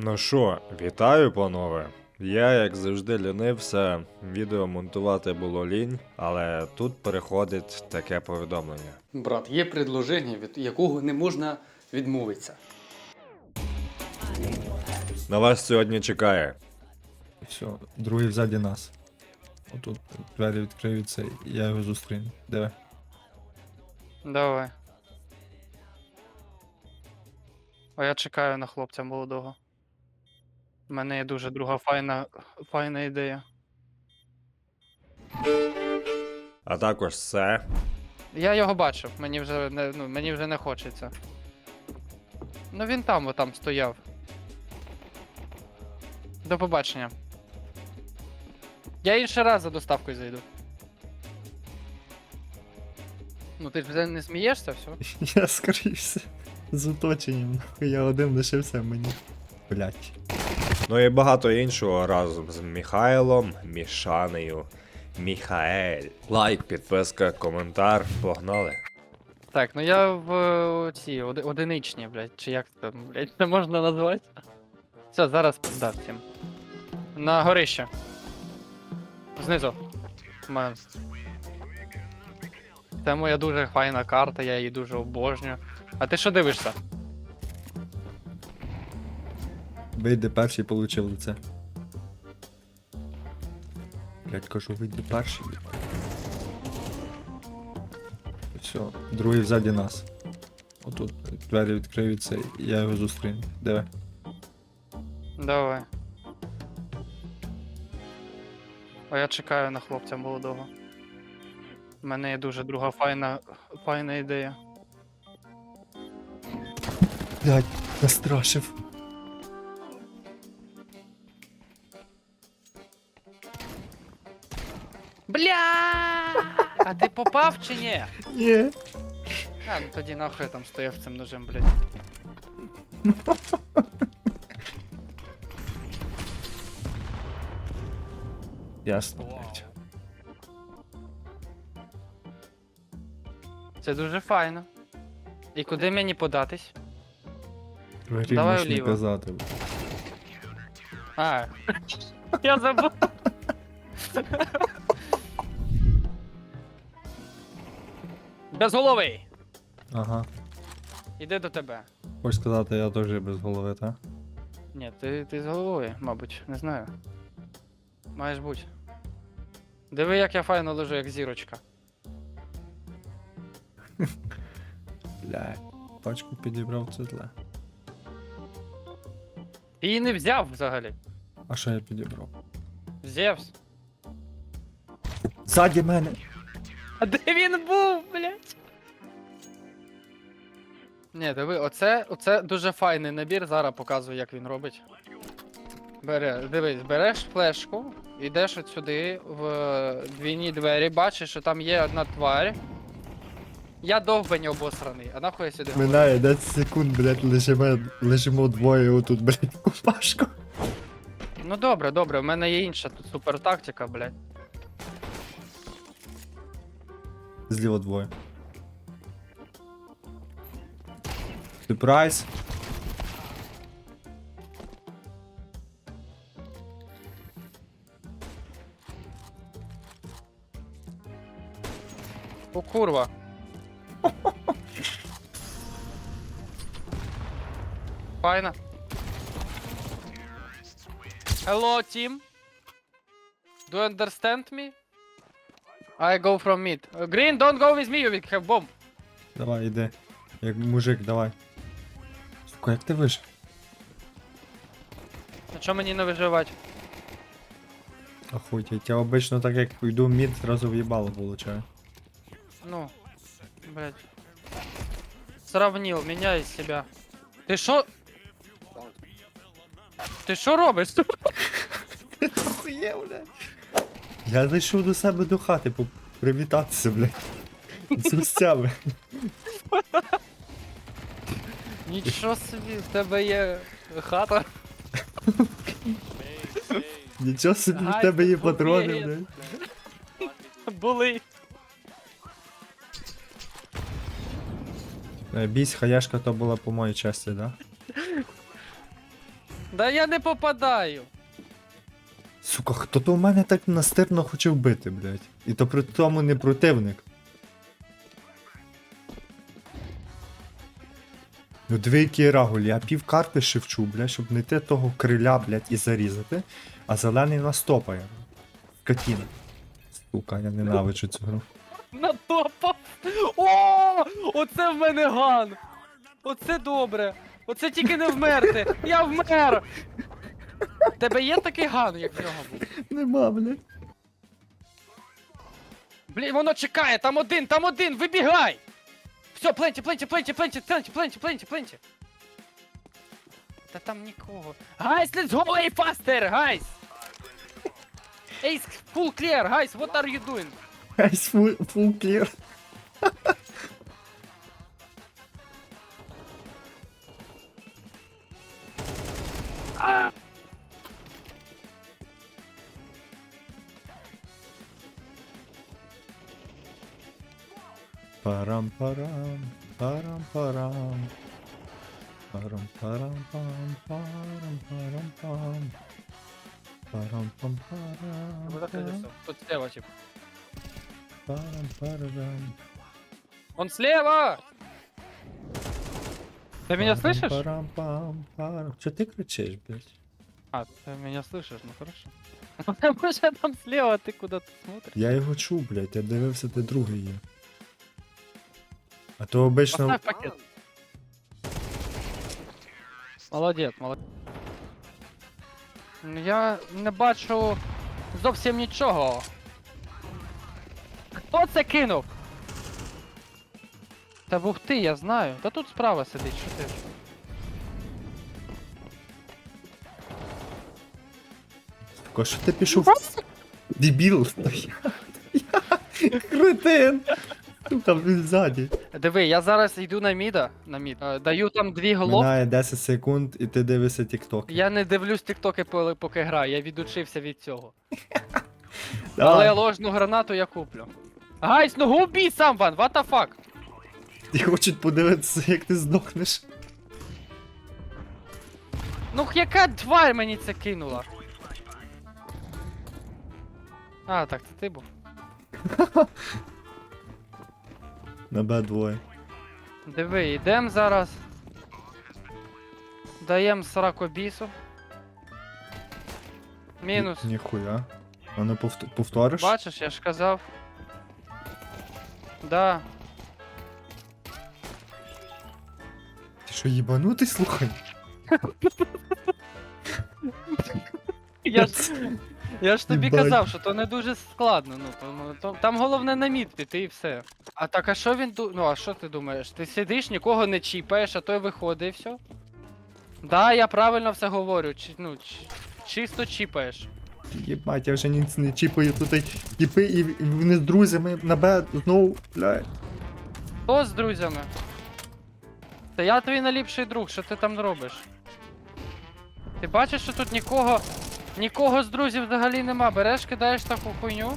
Ну що, вітаю, панове. Я, як завжди, лінився, відео монтувати було лінь, але тут переходить таке повідомлення. Брат, є предложення, від якого не можна відмовитися. На вас сьогодні чекає. Все, другий ззаді нас. Отут двері відкриються, і я його зустріну. Диви. Давай. А я чекаю на хлопця молодого. У мене є дуже друга файна, файна ідея. А також це. Я його бачив, мені вже не, ну, мені вже не хочеться. Ну він там, отам стояв. До побачення. Я інший раз за доставкою зайду. Ну ти ж вже не смієшся, все? Я скрився. З оточенням. Я один лишився мені. Блять. Ну і багато іншого разом з Міхайлом, Мішанею, Міхаель. Лайк, підписка, коментар. Погнали. Так, ну я в е, оди- одиничні, блядь, чи як це блядь, це можна назвати? Все, зараз пизда всім. На горище. Знизу. Ма- Це моя дуже файна карта, я її дуже обожнюю. А ти що дивишся? Вийде перший, получив лице. Блять, кажу, вийде перший. Все, другий ззаді нас. Отут двері відкриються, і я його зустріну. Диви. Давай. А я чекаю на хлопця молодого. У мене є дуже друга файна, файна ідея. Блять, настрашив. А ти попав чи ні? Ні. А, ну тоді нахуй я там стояв цим ножем, блядь. Ясно, блять. Це дуже файно. І куди мені податись? Давай можеш не вліво. казати. А. Я забув. Безголовий! Ага. Іди до тебе. Хочеш сказати, я теж без голови, так? Ні, ти, ти з головою, мабуть, не знаю. Маєш бути. Диви, як я файно лежу, як зірочка. Блядь. Пачку підібрав це зле. Ти її не взяв взагалі. А що я підібрав? Зевс. Ззаді мене! А де він був, блядь? Ні, диви, оце, оце дуже файний набір, зараз показую, як він робить. Бере, дивись, береш флешку, йдеш от сюди в двійні двері, бачиш, що там є одна тварь. Я довбень обосраний, а нахуй я сюди говорю? Минає 10 секунд, блядь, лежимо, лежимо двоє отут, блядь, купашку. Ну добре, добре, в мене є інша тут супер тактика, блядь. Зліва двоє. Сюрприз. О, курва. Файна. Hello, team. Do you understand me? I go from mid. Green, don't go with me, you will have bomb. Давай, іди. Як мужик, давай. Сука, як ти вижив? А чо мені не виживати? Охуєть, я обично так як йду в мід, зразу в'їбало получаю. Ну, блядь. Сравнил меня из себя. Ты шо? Ти що робиш? Охує, блядь. Я зайшов до себе до хати привітатися, блядь. З гостями. Нічого собі, в тебе є хата. Нічого собі в тебе є патрони, блядь. Були. Е, Бісь, хаяшка то була по моїй часті, да? Да я не попадаю. Сука, хто то у мене так настирно хоче вбити, блядь. І то при тому не противник. Ну диви, який я пів карти шевчу, блядь, щоб знайти того криля, блядь, і зарізати, а зелений нас топає. Катіна. Сука, я ненавиджу цю гру. Натопав. О! Оце в мене ган. Оце добре. Оце тільки не вмерти. Я вмер. Тебе є такий ган, як в нього був? Нема, блядь. Блін, воно чекає, там один, там один, вибігай! Все, пленті, пленті, пленті, пленті, пленті, пленті, пленті, пленті. Та там нікого. Guys, let's go way faster, guys! Ace full clear, guys, what are you doing? Айс фул, фул клір. Парам-парам, парам-парам. Парам-парам-пам, парам-парам-пам. Парам-пам-парам. Тут слева, тип. Парам-парам. Он слева! Ты меня слышишь? Парам-пам-парам. Чё ты кричишь, блядь? А, ты меня слышишь, ну хорошо. Потому что там слева, а ты куда-то смотришь. Я його чув, блядь, я дивився, де другий є. А то обично. Поставь пакет. Молодець, молодець. Я не бачу зовсім нічого. Хто це кинув? Та був ти, я знаю. Та тут справа сидить, що ти? Ко, що ти пішов? Дебіл! Я- я- Кретин! Сука, він ззаді. Диви, я зараз йду на міда, на мід. Е, Даю там дві головки. Минає 10 секунд і ти дивишся тікток. Я не дивлюсь тіктоки, поки- поки граю, я відучився від цього. Але ложну гранату я куплю. Гайс, ну go be someone, what the fuck? І хочуть подивитися, як ти здохнеш. Ну яка тварь мені це кинула? А, так це ти був. На Б двоє. Диви, йдем зараз. Даєм сракобісу. Мінус. Ні- Ніхуя. А ну повт- повториш? Бачиш, я ж казав. Да. Ти що, їбанутий, слухай? Я ж, я ж тобі Їбать. казав, що то не дуже складно. Ну, то, ну, то, там головне на мід піти і все. А так, а що він ду... Ну, а що ти думаєш? Ти сидиш, нікого не чіпаєш, а той виходить і все? Да, я правильно все говорю. Чи, ну, чи, чисто чіпаєш. Єбать, я вже ніц не чіпаю тут і тіпи, і, і вони з друзями на Б знову, блядь. Хто з друзями? Та я твій найліпший друг, що ти там робиш? Ти бачиш, що тут нікого. Нікого з друзів взагалі нема. Береш, кидаєш таку хуйню.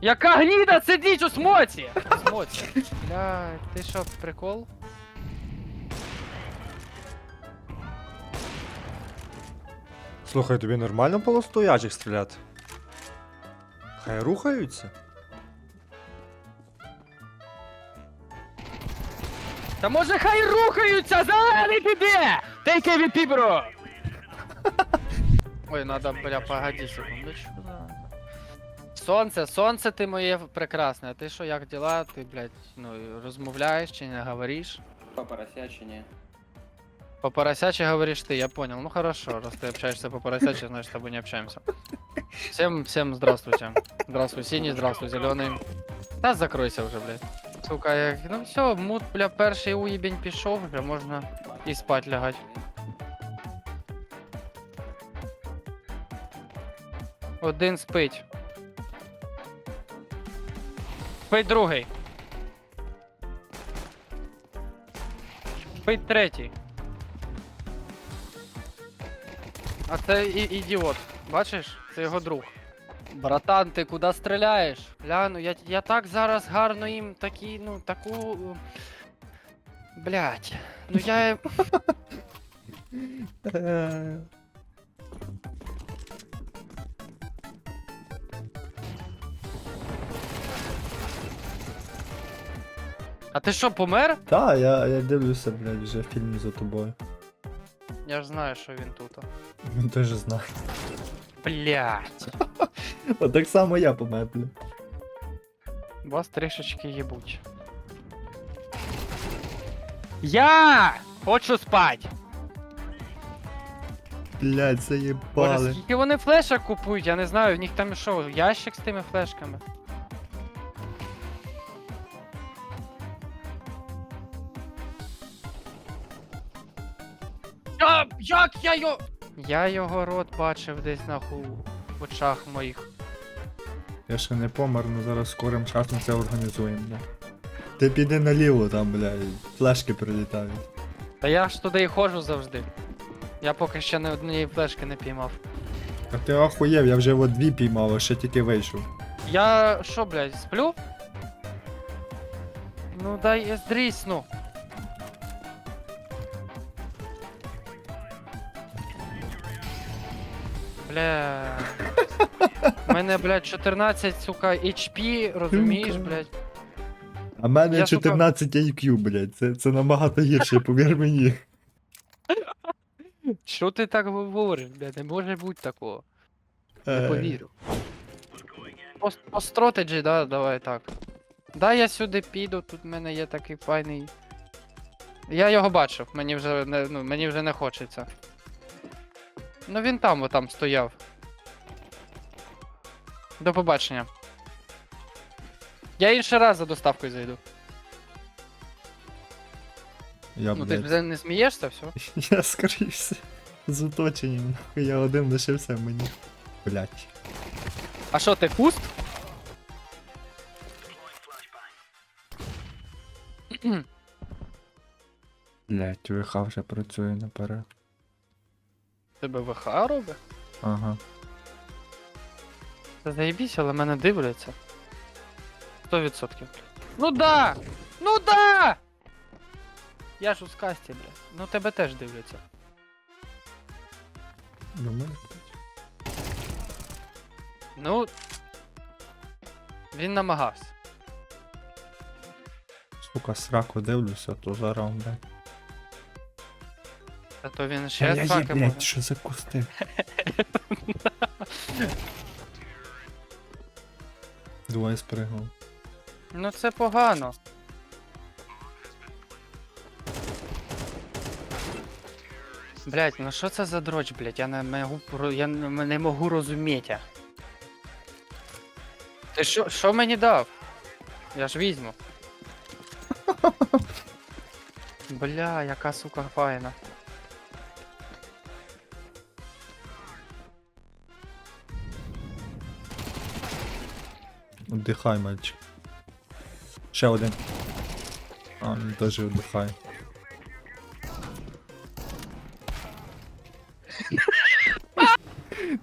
Яка гніда сидіть у смоці! Смоці. Бля, ти що, прикол? Слухай, тобі нормально було стоячих стріляти? Хай рухаються. Та може хай рухаються! Зелений ти де! Take AVP, бро! Ой, надо, бля, погоди секундочку. да. Сонце, сонце ти моє прекрасне. А ти що, як діла? Ти, блядь, ну, розмовляєш чи не говориш? По поросячине. По поросяче говоришь ты, я понял. Ну хорошо, раз ты общаешься по поросяче, значит с тобой не общаемся. Всем, всем здравствуйте. Здравствуй, синий, здравствуй, зеленый. Да закройся уже, блядь. Сука, я... ну все, мут, бля, перший уебень пішов, бля, можна і спать лягать. Один спить. Спить другий. Спить третій. А це і ідіот. Бачиш? Це його друг. Братан, ти куди стріляєш? Бля, ну я, я так зараз гарно їм такі, ну, таку. Блять. Ну я. А ти що, помер? Та, я, я дивлюся, блядь, вже фільм за тобою. Я ж знаю, що він тут. Він теж знає. Блять. От так само я помер, блядь. Вас трішечки їбуть. Я хочу спать! Блядь, Боже, заєбали. скільки вони флешок купують, я не знаю, в них там що, ящик з тими флешками. Як я його. Я його рот бачив десь нахуй в очах моїх. Я ще не помер, но зараз скорим часом це організуємо, блядь. Ти піди наліво там, блядь, флешки прилітають. Та я ж туди і ходжу завжди. Я поки ще не однієї флешки не піймав. А ти охуєв, я вже от дві піймав, а ще тільки вийшов. Я що, блядь, сплю? Ну дай я здрісну. Бля. У мене, блядь, 14, сука, HP, розумієш, блядь. А в мене Я, сука- 14 IQ, блядь, це, це набагато гірше, повір мені. Що ти так говориш, блядь? Не може бути такого. Не Е, повірю. По, по стратеджі, да, давай так. Да, я сюди піду, тут в мене є такий файний. Я його бачив, мені вже не, ну, мені вже не хочеться. Ну він там, отам стояв. До побачення. Я інший раз за доставкою зайду. Я, ну ти ж блядь, вже не смієшся, все? я скрився. З оточенням, нахуй, я один лишився мені. Блядь. А що, ти пуст? Блядь, ВХ вже працює наперед. Тебе ВХ робить? Ага. Та заєбісь, але мене дивляться. 100%. Ну да! Ну да! Я ж у скасті, бля. Ну тебе теж дивляться. Думаю. Ну. Він намагався. Сука, сраку дивлюся, то зараз, блядь. А то він ще я є, може. блядь, що за кусти? Двоє спригнув. Ну це погано. Блять, ну що це за дроч, блять? Я не можу, про- я не не можу розуміти. Ти що, що мені дав? Я ж візьму. Бля, яка сука файна. Отдихай, мальчик. Ще один. А, він теж віддихає.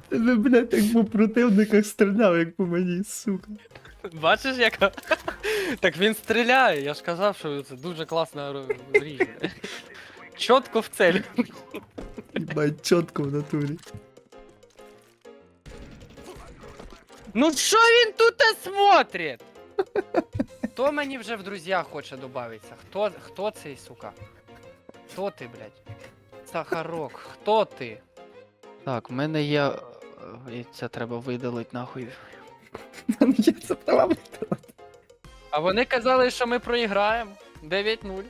Ти, блядь, як по противниках стріляв, як по мені, сука. Бачиш, яка? так він стріляє, я ж казав, що це дуже класно ріже. Чітко в цель. Їбать, чітко в натурі. Ну що він тут смотрит? Хто мені вже в друзях хоче добавитися? Хто, хто цей, сука? Хто ти, блядь? Сахарок, хто ти? Так, в мене є. е, І це треба видалити нахуй. Там є це треба. А вони казали, що ми проіграємо. 9-0.